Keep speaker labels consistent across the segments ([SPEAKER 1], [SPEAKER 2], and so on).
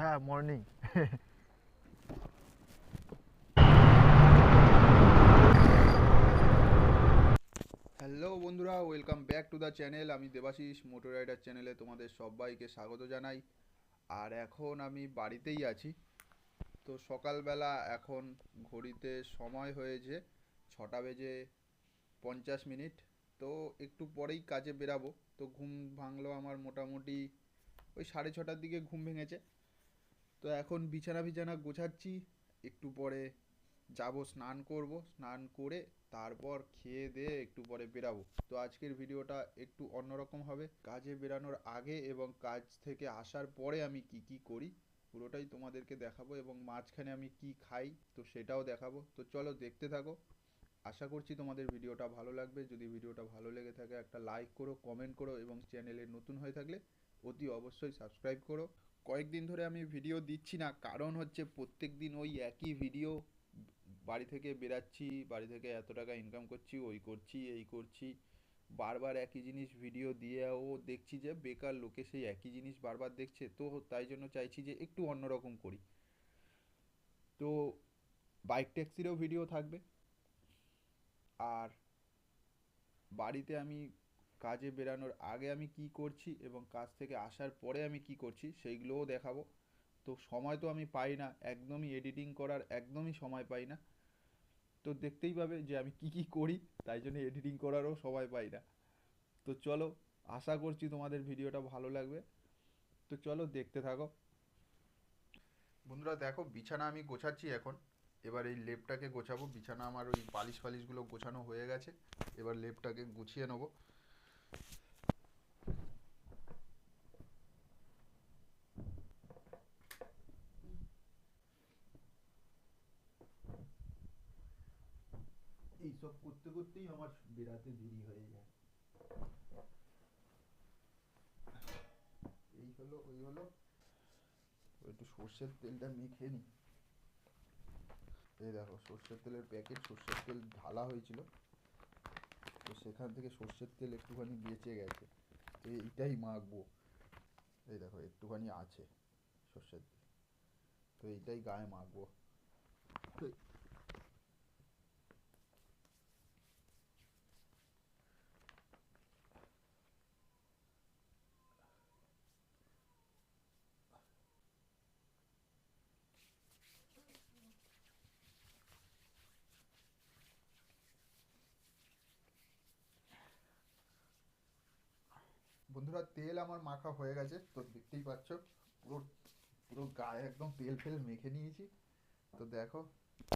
[SPEAKER 1] হ্যাঁ morning
[SPEAKER 2] hello বন্ধুরা welcome back to the channel আমি দেবাশিস মোটর রাইডার চ্যানেলে তোমাদের সবাইকে স্বাগত জানাই। আর এখন আমি বাড়িতেই আছি। তো সকালবেলা এখন ঘড়িতে সময় হয়েছে ছটা বেজে পঞ্চাশ মিনিট। তো একটু পরেই কাজে বেরাবো। তো ঘুম ভাঙলো আমার মোটামুটি ওই সাড়ে ছটার দিকে ঘুম ভেঙেছে। তো এখন বিছানা বিছানা গোছাচ্ছি, একটু পরে যাব, স্নান করব, স্নান করে তারপর খেয়ে দিয়ে একটু পরে বেরাবো। তো আজকের ভিডিওটা একটু অন্যরকম হবে। কাজে বেরানোর আগে এবং কাজ থেকে আসার পরে আমি কি কি করি, পুরোটাই তোমাদেরকে দেখাবো এবং মাঝখানে আমি কি খাই, তো সেটাও দেখাবো। তো চলো দেখতে থাকো। আশা করছি তোমাদের ভিডিওটা ভালো লাগবে। যদি ভিডিওটা ভালো লেগে থাকে একটা লাইক করো, কমেন্ট করো এবং চ্যানেলে নতুন হয়ে থাকলে অতি অবশ্যই সাবস্ক্রাইব করো। কয়েকদিন ধরে আমি ভিডিও দিচ্ছি না। কারণ হচ্ছে প্রত্যেক দিন ওই একই ভিডিও বাড়ি থেকে বেরাচ্ছি, বাড়ি থেকে এত টাকা ইনকাম করছি, ওই করছি, এই করছি। বারবার একই জিনিস ভিডিও দিয়েও দেখছি যে বেকার লোকে সেই একই জিনিস বারবার দেখছে। তো তাই জন্য চাইছি যে একটু অন্যরকম করি। তো বাইক ট্যাক্সিরও ভিডিও থাকবে। আর বাড়িতে আমি কাজে বেরানোর আগে আমি কি করছি এবং কাজ থেকে আসার পরে আমি কি করছি সেইগুলোও দেখাবো। তো সময় তো আমি পাই না, একদমই এডিটিং করার একদমই সময় পাই না। তো দেখতেই পাবে যে আমি কি কি করি, তাই জন্য এডিটিং করারও সময় পাই না। তো চলো, আশা করছি তোমাদের ভিডিওটা ভালো লাগবে। তো চলো দেখতে থাকো। বন্ধুরা দেখো, বিছানা আমি গোছাচ্ছি এখন। এবার এই লেপটাকে গোছাবো। বিছানা আমার ওই পালিশ ফালিশগুলো গোছানো হয়ে গেছে। এবার লেপটাকে গুছিয়ে নেব। এইসব করতে করতেই আমার বেরাতে দেরি হয়ে যায়। এই হলো, ওই হলো। একটু সর্ষের তেলটা মেখে নি। এই দেখো, সর্ষের তেলের প্যাকেট সর্ষের তেল ঢালা হয়েছিল। তো সেখান থেকে সর্ষের তেল একটুখানি বেঁচে গেছে। তো এইটাই মাখবো। এই দেখো, একটুখানি আছে সর্ষের তেল। তো এইটাই গায়ে মাখবো। বন্ধুরা, তেল আমার মাখা হয়ে গেছে। তো দেখতেই পাচ্ছ, পুরো পুরো গায়ে একদম তেল ফেল মেখে নিয়েছি। তো দেখো,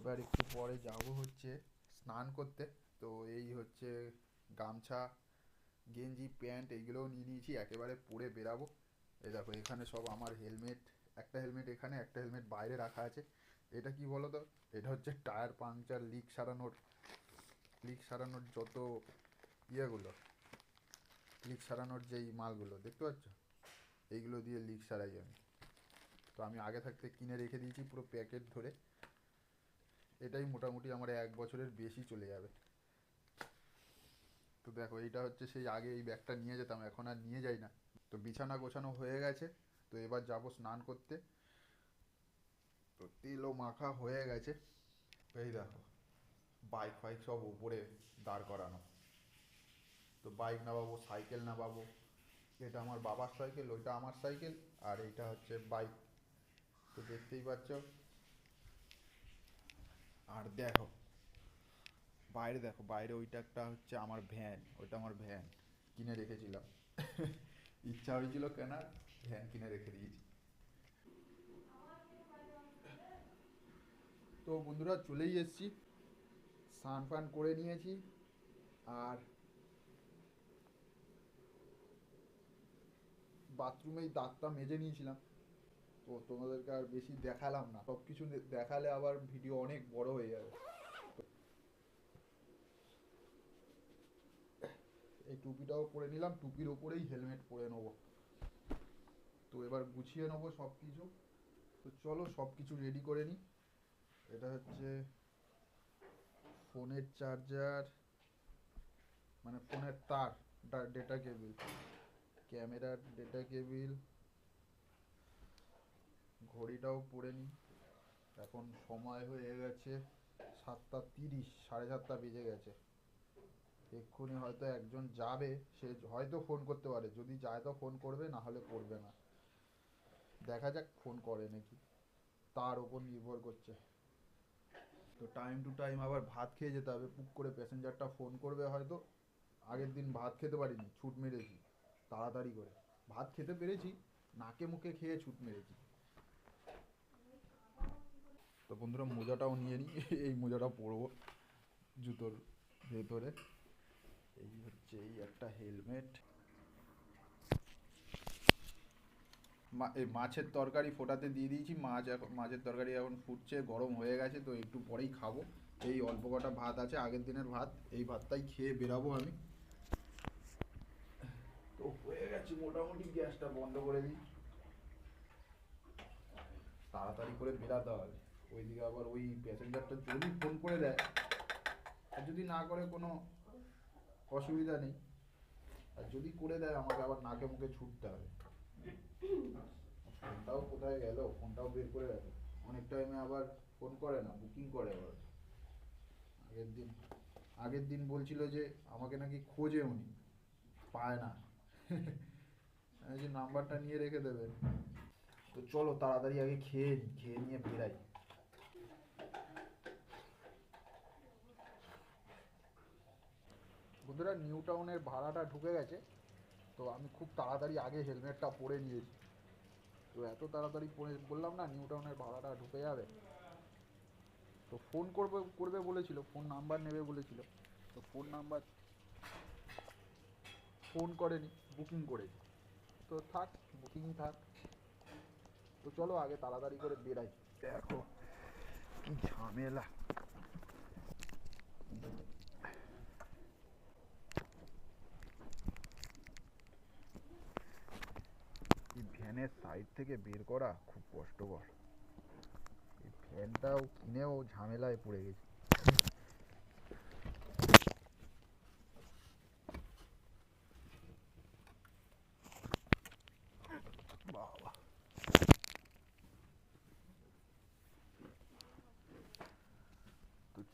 [SPEAKER 2] এবার একটু পরে যাব হচ্ছে স্নান করতে। তো এই হচ্ছে গামছা, গেঞ্জি, প্যান্ট এইগুলোও নিয়ে নিয়েছি, একেবারে পরে বেরাবো। এই দেখো, এখানে সব আমার হেলমেট, একটা হেলমেট এখানে, একটা হেলমেট বাইরে রাখা আছে। এটা কি বলো তো এটা হচ্ছে টায়ার পাংচার, লিক সারানোর লিক সারানোর যত ইয়েগুলো। লিক সারানোর যেই মালগুলো, দেখতে পাচ্ছ? এইগুলো দিয়ে লিক সারাই আমি। তো আমি আগে থাকতে কিনে রেখে দিয়েছি পুরো প্যাকেট ধরে। এটাই মোটামুটি আমার এক বছরের বেশি চলে যাবে। তো দেখো, এইটা হচ্ছে সেই আগে এই ব্যাগটা নিয়ে যেতাম, এখন আর নিয়ে যাই না। তো বিছানা গোছানো হয়ে গেছে। তো এবার যাব স্নান করতে। তো তেলও মাখা হয়ে গেছে। এই দেখো বাইক ফাইক সব উপরে দাঁড় করানো। তো বাইক নামাবো সাইকেল নামাবো। এটা আমার বাবার সাইকেল ওইটা আমার সাইকেল আর এইটা হচ্ছে বাইক তো দেখতেই পাচ্ছ। আর দেখো, বাইরে দেখো, বাইরে ওইটা একটা হচ্ছে আমার ভ্যান ওইটা আমার ভ্যান কিনে রেখেছিলাম। ইচ্ছা হয়েছিল কেনার ভ্যান কিনে রেখে দিয়েছি। তো বন্ধুরা চলেই এসেছি, স্নান ফান করে নিয়েছি, আর বাথরুমেই দাঁতটা মেজে নিয়েছিলাম। তো তোমাদেরকে আর বেশি দেখালাম না। সব কিছু দেখালে আবার ভিডিও অনেক বড় হয়ে যাবে। এই টুপিটাও পরে নিলাম। টুপির ওপরেই হেলমেট পরে নেব। তো এবার গুছিয়ে নেব সব কিছু তো চলো সব কিছু রেডি করে নিই। এটা হচ্ছে ফোনের চার্জার মানে ফোনের তার ডেটা কেবিল ক্যামেরার ডেটা কেবিল ঘড়িটাও পড়ে নিই এখন সময় হয়ে গেছে সাতটা তিরিশ, সাড়ে সাতটা বেজে গেছে। এক্ষুনি হয়তো একজন যাবে, সে হয়তো ফোন করতে পারে। যদি যায় তো ফোন করবে, না হলে করবে না। দেখা যাক ফোন করে নাকি। তার ওপর নির্ভর করছে। তো টাইম টু টাইম আবার ভাত খেয়ে যেতে হবে। পুক করে প্যাসেঞ্জারটা ফোন করবে হয়তো। আগের দিন ভাত খেতে পারিনি, ছুট মেরেছি। তাড়াতাড়ি করে। ভাত খেতে পেরেছি, নাকে মুখে খেয়ে ছুট মেরেছি। তো বন্ধুরা, মোজাটাও নিয়ে নিই। এই মোজাটা পরবো জুতোর ভেতরে। এই হচ্ছে এই একটা হেলমেট। এই মাছের তরকারি ফোটাতে দিয়ে দিয়েছি। মাছ এখন, মাছের তরকারি এখন ফুটছে, গরম হয়ে গেছে, তো একটু পরেই খাব। এই অল্প কটা ভাত আছে, আগের দিনের ভাত। এই ভাতটাই খেয়ে বেরাবো আমি তো হয়ে গেছে মোটামুটি গ্যাসটা বন্ধ করে দিই। তাড়াতাড়ি করে বেরাতে হবে ওইদিকে আবার ওই প্যাসেঞ্জারটা যদি ফোন করে দেয়, আর যদি না করে কোনো অসুবিধা নেই। আর যদি করে দেয়, আমাকে আবার নাকে মুখে ছুটতে হবে। ফোনটাও কোথায় গেল? ফোনটাও বের করে রাখে। অনেক টাইমে আবার ফোন করে না বুকিং করে আবার। আগের দিন আগের দিন বলছিল যে, আমাকে নাকি খোঁজে উনি পায় না। আমি যে নাম্বারটা নিয়ে রেখে দেবেন। তো চলো তাড়াতাড়ি আগে খেয়ে খেয়ে নিয়ে বেরাই বন্ধুরা, নিউ টাউনের ভাড়াটা ঢুকে গেছে। তো আমি খুব তাড়াতাড়ি আগে হেলমেটটা পরে নিয়েছি। তো এত তাড়াতাড়ি পরে বললাম না, নিউ টাউনের ভাড়াটা ঢুকে যাবে। তো ফোন করবে করবে বলেছিল, ফোন নাম্বার নেবে বলেছিল। তো ফোন নাম্বার, ফোন করেনি, বুকিং করেছি তো থাক বুকিংই থাক। তো চলো আগে তাড়াতাড়ি করে বেরাই। দেখো, কি ঝামেলা। ভ্যানের সাইড থেকে বের করা খুব কষ্টকর। এই ফ্যানটাও কিনেও ঝামেলায় পড়ে গেছি বাবা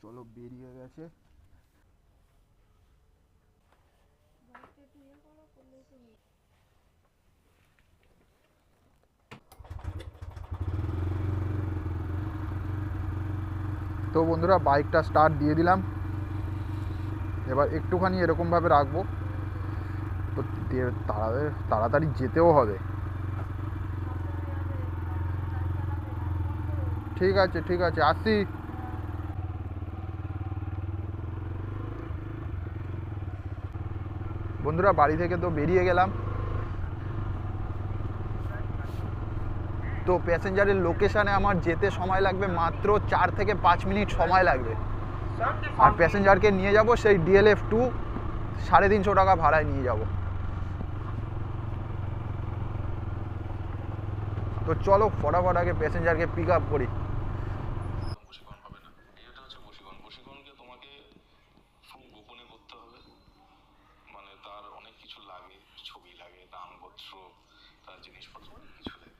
[SPEAKER 2] তো চলো বেরিয়ে গেছে। তো বন্ধুরা বাইকটা স্টার্ট দিয়ে দিলাম। এবার একটুখানি এরকমভাবে রাখব। তো তাড়াতাড়ি তাড়াতাড়ি যেতেও হবে। ঠিক আছে ঠিক আছে আসছি বন্ধুরা, বাড়ি থেকে তো বেরিয়ে গেলাম। তো প্যাসেঞ্জারের লোকেশানে আমার যেতে সময় লাগবে মাত্র চার থেকে পাঁচ মিনিট সময় লাগবে। আর প্যাসেঞ্জারকে নিয়ে যাব সেই ডিএলএফ টু সাড়ে তিনশো টাকা ভাড়ায় নিয়ে যাব। তো চলো, ফটাফট আগে প্যাসেঞ্জারকে পিক আপ করি
[SPEAKER 1] বশীকরণ হবে না এটা হচ্ছে বশীকরণ বশীকরণকে তোমাকে খুব গোপনে করতে হবে মানে তার অনেক কিছু লাগে ছবি লাগে দানপত্র তার জিনিসপত্র অনেক কিছু লাগে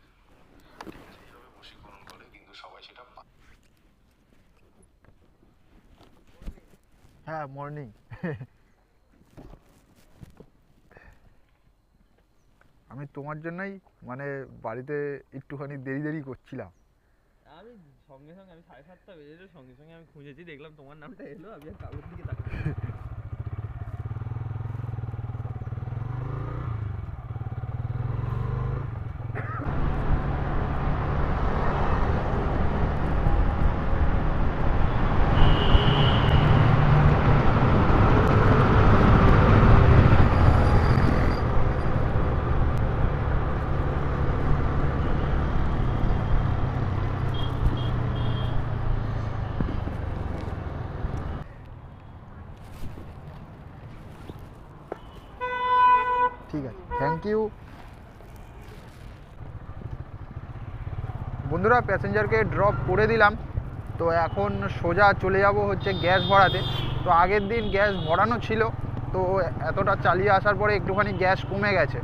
[SPEAKER 1] ঠিক আছে এইভাবে বশীকরণ করে কিন্তু সবাই সেটা পা-
[SPEAKER 2] হ্যাঁ মর্নিং আমি তোমার জন্যই মানে বাড়িতে একটুখানি দেরি দেরি করছিলাম।
[SPEAKER 3] আমি সঙ্গে সঙ্গে, আমি সাড়ে সাতটা বেজে সঙ্গে সঙ্গে আমি খুঁজেছি, দেখলাম তোমার নামটা এলো, আমি আর কাগজ দিকে তাকাই
[SPEAKER 2] ঠিক আছে থ্যাংক ইউ বন্ধুরা প্যাসেঞ্জারকে ড্রপ করে দিলাম। তো এখন সোজা চলে যাব হচ্ছে গ্যাস ভরাতে তো আগের দিন গ্যাস ভরানো ছিল, তো এতটা চালিয়ে আসার পরে একটুখানি গ্যাস কমে গেছে।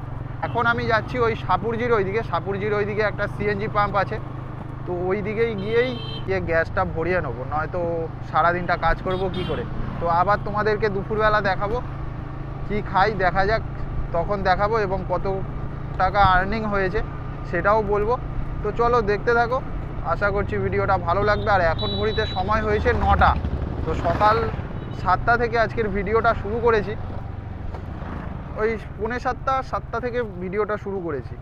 [SPEAKER 2] এখন আমি যাচ্ছি ওই সাপুরজির ওইদিকে। সাপুরজির ওইদিকে একটা সিএনজি পাম্প আছে। তো ওই দিকেই গিয়েই গিয়ে গ্যাসটা ভরিয়ে নেব। নয়তো সারাদিনটা কাজ করব কি করে? তো আবার তোমাদেরকে দুপুরবেলা দেখাবো। কি খাই, দেখা যাক। তখন দেখাবো এবং কত টাকা আর্নিং হয়েছে সেটাও বলব। তো চলো দেখতে থাকো। আশা করছি ভিডিওটা ভালো লাগবে। আর এখন ঘড়িতে সময় হয়েছে নটা। তো সকাল সাতটা থেকে আজকের ভিডিওটা শুরু করেছি। ওই পৌনে সাতটা সাতটা থেকে ভিডিওটা শুরু করেছি।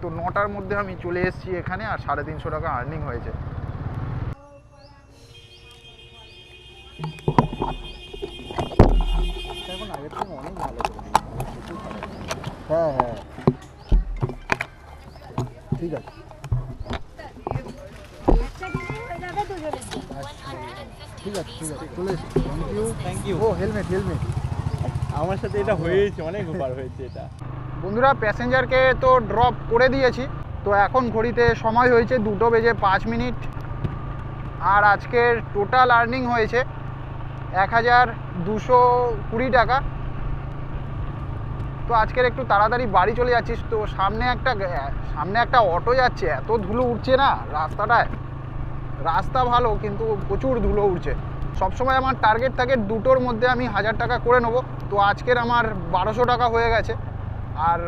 [SPEAKER 2] তো নটার মধ্যে আমি চলে এসেছি এখানে আর সাড়ে তিনশো টাকা আর্নিং হয়েছে।
[SPEAKER 4] অনেক ভালো হ্যাঁ হ্যাঁ। ঠিক আছে। ঠিক আছে ঠিক আছে। চলে থ্যাংক ইউ
[SPEAKER 3] থ্যাংক ইউ
[SPEAKER 4] ও হেলমেট হেলমেট
[SPEAKER 3] আমার সাথে এটা হয়েছে অনেকবার হয়েছে এটা।
[SPEAKER 2] বন্ধুরা প্যাসেঞ্জারকে তো ড্রপ করে দিয়েছি। তো এখন ঘড়িতে সময় হয়েছে দুটো বেজে পাঁচ মিনিট। আর আজকের টোটাল আর্নিং হয়েছে এক হাজার দুশো কুড়ি টাকা। তো আজকের একটু তাড়াতাড়ি বাড়ি চলে যাচ্ছিস তো সামনে একটা সামনে একটা অটো যাচ্ছে, এত ধুলো উঠছে না রাস্তাটায়। রাস্তা ভালো, কিন্তু প্রচুর ধুলো উঠছে। সবসময় আমার টার্গেট থাকে দুটোর মধ্যে আমি হাজার টাকা করে নেব। তো আজকের আমার বারোশো টাকা হয়ে গেছে। আর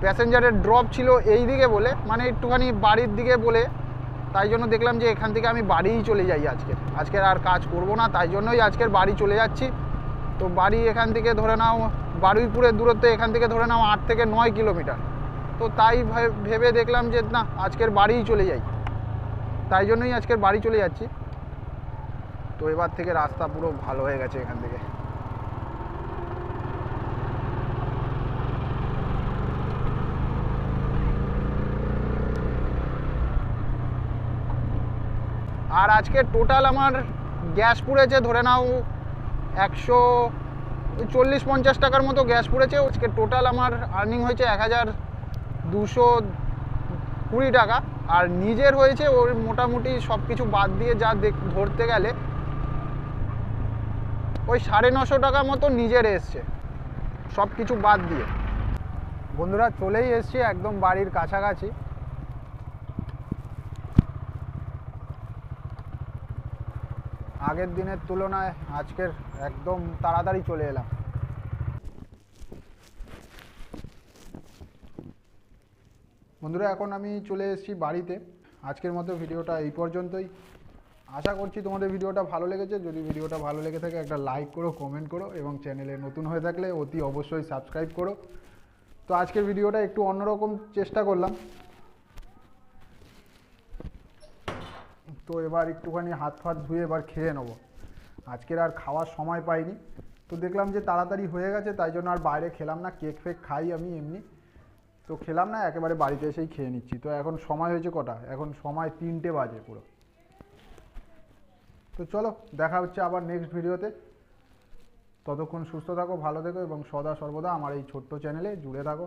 [SPEAKER 2] প্যাসেঞ্জারের ড্রপ ছিল এই দিকে বলে মানে একটুখানি বাড়ির দিকে বলে। তাই জন্য দেখলাম যে এখান থেকে আমি বাড়িই চলে যাই আজকে। আজকের আর কাজ করব না, তাই জন্যই আজকের বাড়ি চলে যাচ্ছি। তো বাড়ি এখান থেকে ধরে নাও, বারুইপুরের দূরত্ব এখান থেকে ধরে নাও আট থেকে নয় কিলোমিটার। তো তাই ভেবে দেখলাম যে না, আজকের বাড়িই চলে যাই। তাই জন্যই আজকের বাড়ি চলে যাচ্ছি। তো এবার থেকে রাস্তা পুরো ভালো হয়ে গেছে এখান থেকে। আর আজকে টোটাল আমার গ্যাস পুড়েছে ধরে নাও একশো চল্লিশ পঞ্চাশ টাকার মতো গ্যাস পুড়েছে। আজকে টোটাল আমার আর্নিং হয়েছে এক হাজার দুশো কুড়ি টাকা। আর নিজের হয়েছে, ওর মোটামুটি সব কিছু বাদ দিয়ে যা ধরতে গেলে ওই সাড়ে নশো টাকা মতো নিজের এসছে সব কিছু বাদ দিয়ে। বন্ধুরা, চলেই এসছি একদম বাড়ির কাছাকাছি। আগের দিনের তুলনায় আজকের একদম তাড়াতাড়ি চলে এলাম। বন্ধুরা, এখন আমি চলে এসেছি বাড়িতে। আজকের মতো ভিডিওটা এই পর্যন্তই। আশা করছি তোমাদের ভিডিওটা ভালো লেগেছে। যদি ভিডিওটা ভালো লেগে থাকে, একটা লাইক করো কমেন্ট করো এবং চ্যানেলে নতুন হয়ে থাকলে অতি অবশ্যই সাবস্ক্রাইব করো। তো আজকের ভিডিওটা একটু অন্যরকম চেষ্টা করলাম। তো এবার একটুখানি হাত ফাত ধুয়ে এবার খেয়ে নেব। আজকের আর খাওয়ার সময় পাইনি। তো দেখলাম যে তাড়াতাড়ি হয়ে গেছে, তাই জন্য আর বাইরে খেলাম না, কেক ফেক খাই আমি এমনি। তো খেলাম না, একেবারে বাড়িতে এসেই খেয়ে নিচ্ছি। তো এখন সময় হয়েছে কটা? এখন সময় তিনটে বাজে পুরো। তো চলো, দেখা হচ্ছে আবার নেক্সট ভিডিওতে। ততক্ষণ সুস্থ থাকো, ভালো থেকো এবং সদা সর্বদা আমার এই ছোট্ট চ্যানেলে জুড়ে থাকো।